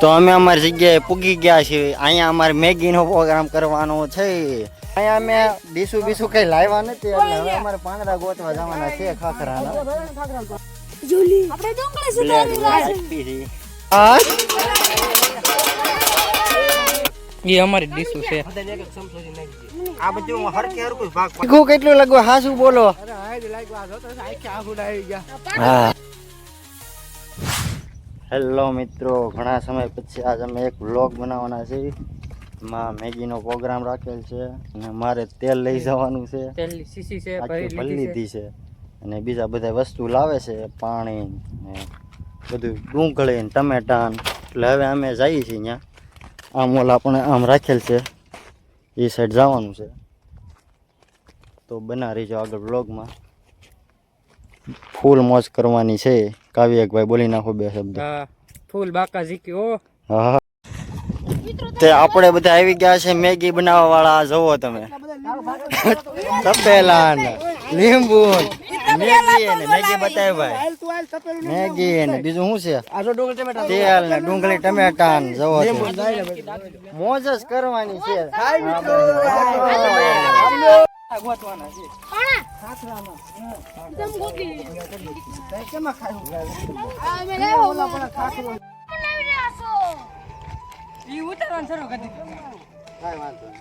તો અમે અમારી જગ્યાએ પૂગી ગયા છીએ. અહીંયા અમારે મેગીનો પ્રોગ્રામ કરવાનો છે. અહીંયા અમે ડીસુ બીસુ કઈ લાવ્યા નથી એટલે હવે અમારે પાંદડા ગોતવા જવાના છે ખાખરાના. જુલી આપણે ડુંગળી સુધારી લાવી હા? એ અમારી ડીશું છે. આ બધું ભાગ કેટલું લાગવું હાસુ બોલો. હા. હેલો મિત્રો ઘણા સમય પછી આજ અમે એક વ્લોગ બનાવવાના છે એમાં મેગીનો પ્રોગ્રામ રાખેલ છે અને મારે તેલ લઈ જવાનું છે. તેલ સીસી છે ભરી લીધી છે. અને બીજા બધા વસ્તુ લાવે છે પાણી ને બધું ડુંગળી ને ટમેટા ને. એટલે હવે અમે જઈએ છીએ અહીંયા આમ ઓલા આપણે આમ રાખેલ છે. એ સાઈડ જવાનું છે. તો બના રહીજો આગળ બ્લોગમાં ફૂલ મોજ કરવાની છે. કાવ્યકભાઈ બોલી નાખો બે શબ્દ. ફૂલ બાકા ઓ હા. તે આપણે બધા આવી ગયા છે મેગી બનાવવા વાળા જુઓ તમે. તપેલા લીંબુ મેગી ને મેગી બતાવી ભાઈ મેગી ને બીજું શું છે? તેલ ને ડુંગળી ટમેટા ને જવો મોજ જ કરવાની છે.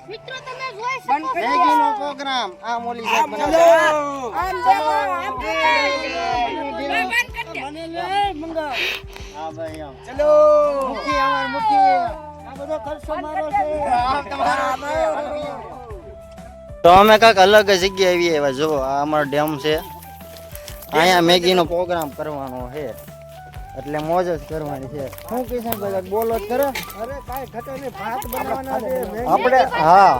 મિત્રો. તમે જોઈ શકો મેગી નો પ્રોગ્રામ. આ મોલી સાહેબ આમ દેખો આમ મને લે મંગા હા ભાઈ આમ ચલો. મુખી અમાર મુખી. આ બધો ખર્ચો મારો છે. તો અમે કાંઈક અલગ જગ્યાએ આવીએ એવા. જો આ અમારો ડેમ છે. અહીંયા મેગીનો પ્રોગ્રામ કરવાનો છે. એટલે મોજ જ કરવાની છે. શું કિશન બધા બોલો જ કરો અરે કાંઈ ઘટે નહીં. ભાત બનાવવાના છે આપણે હા.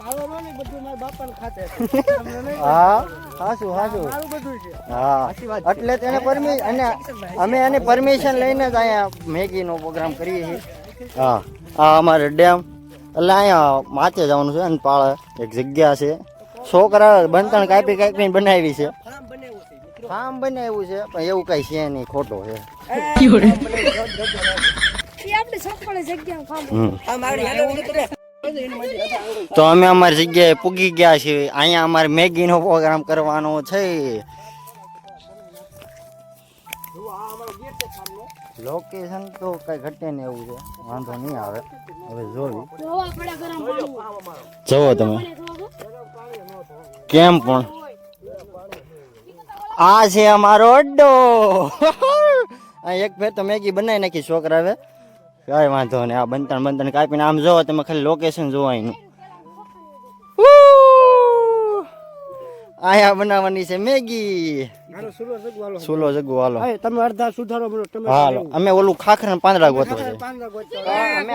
આ આ આ પાવરો ને બધું મારા બાપાને ખાતે છે. તમને નહીં હા હાસુ હાસું મારું બધું છે. હા એટલે તેને પરમિશન અને અમે એને પરમિશન લઈને જ અહીંયા મેગીનો પ્રોગ્રામ કરીએ છીએ. હા આ અમારે ડેમ એટલે અહીંયા માથે જવાનું છે અને પાળે એક જગ્યા છે. છોકરા બંધણ કાપી કાપી બનાવી છે. ફાર્મ બનાવ્યું છે પણ એવું કઈ છે નહીં ખોટો છે. આપણે જગ્યા. તો અમે અમારી જગ્યાએ પૂગી ગયા છીએ. અહીંયા અમારે મેગીનો પ્રોગ્રામ કરવાનો છે. લોકેશન તો કઈ ઘટે ને એવું છે. વાંધો નહીં આવે. હવે જોયું જોવા તમે. કેમ પણ? આ છે અમારો અડ્ડો. એક ફેર તો મેગી બનાવી નાખી, છોકરા હવે. કઈ વાંધો નહીં. આ બંતણ બંતણ કાપીને આમ જોવો તમે ખાલી લોકેશન જોવા એનું અહીંયા બનાવવાની છે મેગી. સુલો જગુ હાલો. હા તમે અડધા સુધારો બોલો તમે હાલો. અમે ઓલું ખાખરા ને પાંદડા ગોતો છે. અમે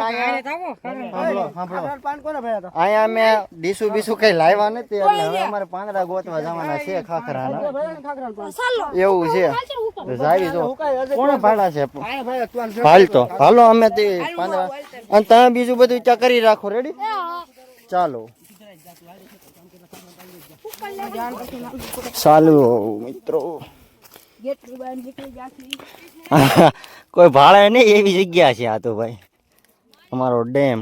અહીંયા અમે ડીસુ બીસુ કઈ લાવ્યા નથી એટલે હવે અમારે પાંદડા ગોતવા જવાના છે ખાખરાના. એવું છે. જાવી જો. કોણ ભાડા છે? આયા તું હાલ તો હાલો અમે તે પાંદડા. અને તમે બીજું બધું ચા કરી રાખો રેડી ચાલો. ચાલુ મિત્રો. કોઈ ભાડે નહીં એવી જગ્યા છે આ તો ભાઈ. અમારો ડેમ.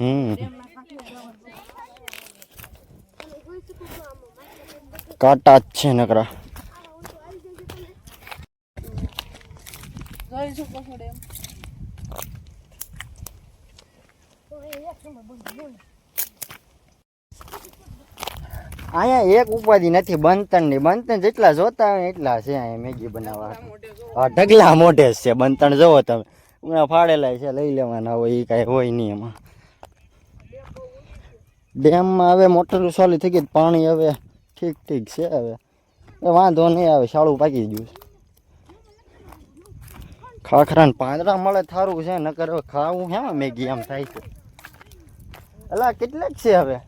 હમ. કાંટા જ છે નકરા. અહીંયા એક ઉપાધિ નથી, બંતણની. બંતણ જેટલા જોતા હોય એટલા છે અહીંયા મેગી બનાવવા. હા, ઢગલા મોઢે જ છે બંતણ જોવો તમે. હમણાં ફાડેલા છે, લઈ લેવાના હોય એ કાંઈ હોય નહીં એમાં. ડેમમાં હવે મોટર ચાલુ થઈ ગઈ, પાણી હવે ઠીક ઠીક છે હવે. વાંધો નહીં આવે શાળું પાકી ગયું ખાખરા ને પાંદડા મળે થારું છે, નકર હવે ખાવું, હે, મેગી આમ થાય છે. અલા, કેટલાક છે હવે?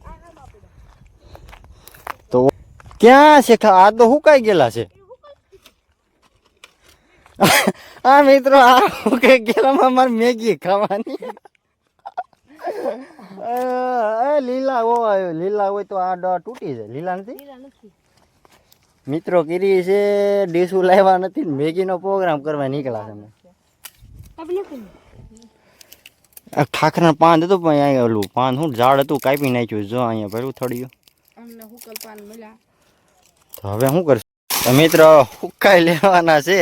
ક્યાં છે? આ તો હુકાઈ ગયેલા છે. આ મિત્રો આ હુકાઈ ગયેલામાં મારે મેગી ખાવાની. એ લીલા હોય લીલા હોય તો આ ડ તૂટી જાય. લીલા નથી? મિત્રો કીરી છે ડીશું લાવ્યા નથી ને મેગીનો પ્રોગ્રામ કરવા નીકળ્યા છે ખાખરા પાન હતું પણ અહીંયા ઓલું પાન શું ઝાડ હતું કાપી નાખ્યું. જો અહીંયા ભર્યું થળિયું. તો હવે શું કરશું? મિત્ર હુકાઈ લેવાના છે.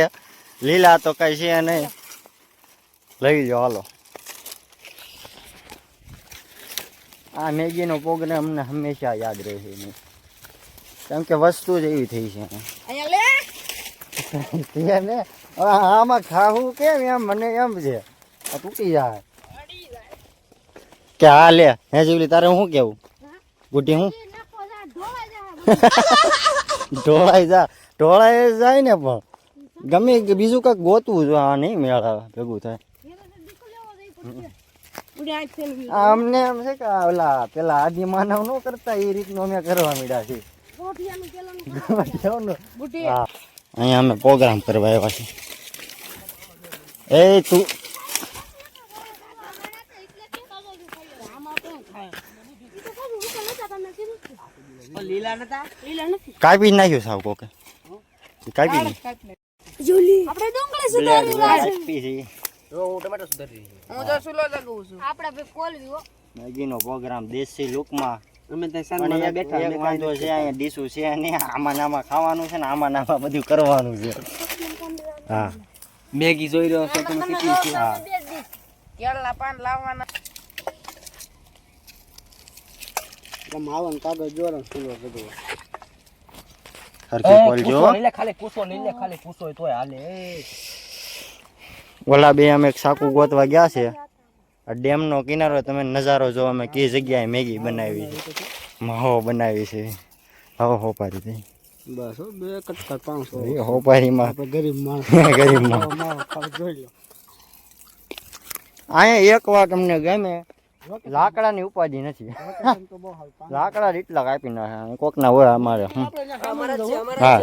લીલા તો કઈ છે નહીં. લઈ જાઓ હાલો. આ મેગીનો પ્રોગ્રામ અમને હંમેશા યાદ રહે છે કેમ કે વસ્તુ જ એવી થઈ છે. ને આમાં ખાવું કેમ એમ મને એમ છે. આ તૂટી જાય. કે હા લે હે જીવલી તારે શું કેવું? ગુટી હું? ઢોળાઈ જા ઢોળાઈ જાય ને પણ. ગમે કે બીજું કંઈક ગોતવું જો આ નહીં મેળ આવે ભેગું થાય. અમને એમ છે કે ઓલા પેલા આદિ માનવ નો કરતા એ રીતનું અમે કરવા માંડ્યા છીએ. અહીંયા અમે પ્રોગ્રામ કરવા આવ્યા છીએ. એ તું લીલા નતા કાપી જ નાખ્યું સાવ કોકે? કાપી નાખ્યું? આપણે ડુંગળી સુધારી રહ્યા છે. હું ટમેટો સુધારી હું તો સુલો લગાવું છું? આપણે બે કોલવી મેગીનો પ્રોગ્રામ દેશી લુકમાં. અમે ત્યાં એક બેઠા એક વાંધો છે અહીંયા ડીશું છે ને આમાં ને આમાં ખાવાનું છે ને આમાં ને આમાં બધું કરવાનું છે. હા. મેગી જોઈ રહ્યો છો તમે કેટલી છે હા કેળના પાન લાવવાના. માવન કાગળ જોરો સુલો બધું. સરખી ખોલજો ખાલી પૂછો નહીં લે ખાલી પૂછો તોય હાલે ઓલા બે અમે એક સાકુ ગોતવા ગયા છે. આ ડેમનો કિનારો તમે નજારો જો અમે કઈ જગ્યાએ મેગી બનાવી છે. માહો બનાવી છે. હો હોપારી થઈ બસ હો, બે કટકા પાંચસો. એ હોપારીમાં. આપણે ગરીબ માણસ. જોઈ લો. અહીંયા એક વાર તમને ગમે લાકડાની ઉપાધિ નથી. વેકેશન તો બહુ હાલ લાકડા એટલા કાપી નાખે. કોકના હોય અમારે. હા.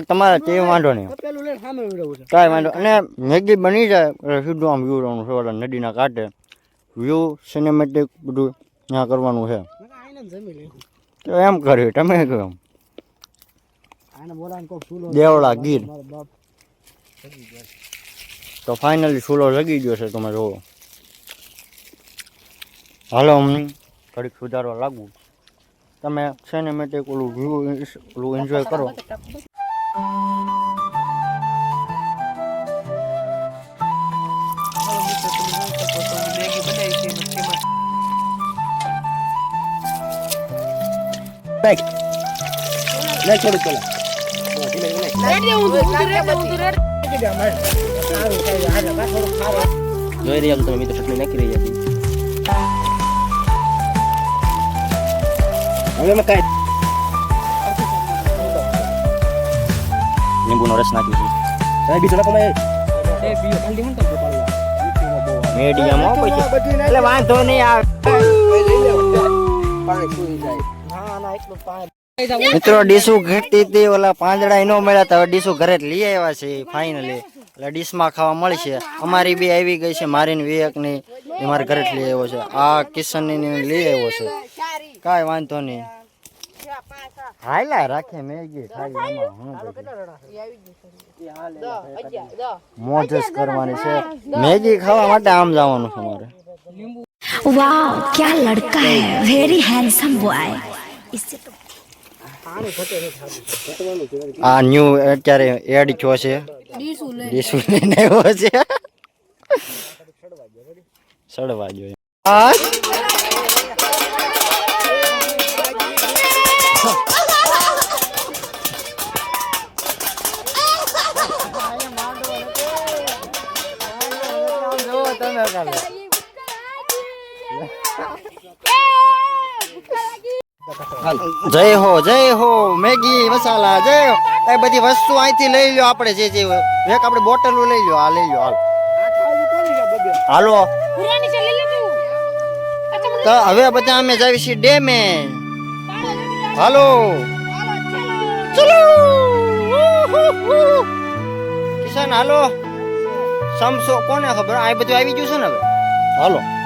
તમારે તે વાંધો નહીં. પેલું લઈને સામે વિડવું છે. કાંઈ વાંધો અને મેગી બની જાય સીધું આમ વ્યૂ રહેવાનું છે નદીના કાંઠે. વ્યૂ સિનેમેટિક બધું ત્યાં કરવાનું છે. તો એમ કર્યું તમે કહ્યું કોક દેવળા ગીર. તો ફાઇનલી સુલો લગી ગયો છે તમે જોવો હાલો અમને ઘડીક સુધારવા લાગુ. તમે સિનેમેટિક ઓલું વ્યૂ ઓલું એન્જોય કરો. થોડું જોઈ રહ્યા તમે મિત્રો ચટણી નાખી રહ્યા છીએ હવે એમાં કાંઈ લીંબુનો રસ નાખ્યું કાંઈ બીજું નાખો છે મીડિયમ હો પછી એટલે વાંધો નહીં આવે પાણી સુઈ જાય હા ના એટલું પાણી મિત્રો ડીશુ ઘટતી હતી ઓલા પાંદડા નો મળ્યા હતા હવે ડીશુ ઘરે જ લઈ આવ્યા છે ફાઇનલી એટલે ડીશમાં ખાવા મળશે અમારી બી આવી ગઈ છે મારીને વિવેકની એ મારા ઘરે જ લઈ આવ્યો છે આ કિશનની ને લઈ આવ્યો છે કાંઈ વાંધો નહીં. હાલા રાખે મેગી ખાઈ મોજસ કરવાની છે. મેગી ખાવા માટે આમ જવાનું છે મારે. વાવ લડકા વેરી હેન્ડસમ આ ન્યુ અત્યારે એડ થયો છે. સડવા જોઈએ તમે કાલે જય હો જય હો મેગી મસાલા જય હો. એ બધી વસ્તુ અહીંથી લઈ લ્યો આપણે જે જે એક આપણે બોટલો લઈ લ્યો આ લઈ લ્યો હાલ. હાલો. તો હવે બધા અમે જાવી છીએ ડેમે. હાલો. ચલો. કિશન હાલો. સમસો કોને ખબર? આ બધું આવી ગયું છે ને હવે? હાલો.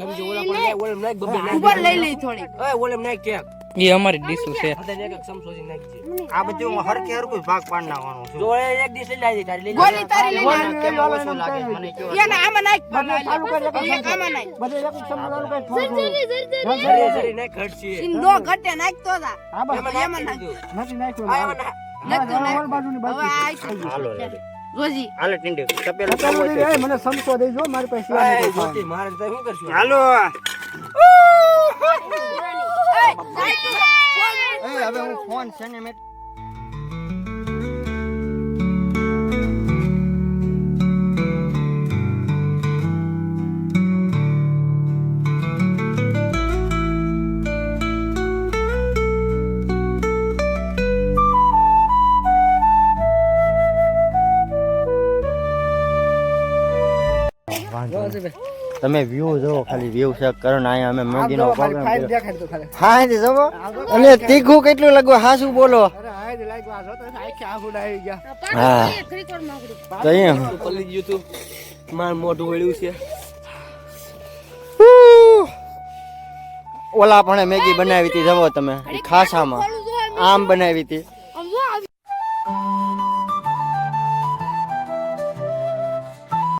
ખમી ઓલા પણ નાખ, ઓલા નાખ બબ્બે નાખ. ઉપર લઈ લઈ થોડીક. ઓય ઓલા નાખ કેક એ અમારી ડીશું છે. બધા એક એક સમસો થી નાખજે આ બધું હરખે હરખું ભાગ પાડ નાખવાનું છે. જો એક ડીશ લઈ લાવી તારી લઈ ગોલી તારી લઈ છે? મને કયો એને આમાં નાખ. ચાલુ કરી એક આમાં નાખ. બધે એક ચમચો ચાલુ કરી થોડું સરી સરી નાખ ઘટશે. ઈંડો ઘટે નાખતો તા એમાં નાખ નાખ. નથી નાખ્યું આ એમાં નાખ. નાખતો હા, નાખ. હવે આ હાલો રોજી હાલો ટીંડે તપેલો તપેલો મને સમસો દેજો મારી પાસે આ જોતી મારે તો શું કરશું? હાલો. એ હવે હું ફોન છે ને મેં તમે વ્યૂ જોવો ખાલી વ્યૂ ચેક કરો ને અહીંયા અમે મેગીનો પ્રોગ્રામ કર્યો. હા તે જોવો અને તીખું કેટલું લાગવું હાસું બોલો? હા જ લાગ્યું. જો તો અહીંયા આંખો ડાળી ગયા. હા. તો એમ પલ્લી ગયું તું. માર મોઢું વળ્યું છે. ઓલા પણ મેગી બનાવી હતી જવો તમે. ખાસામાં. આમ બનાવી હતી.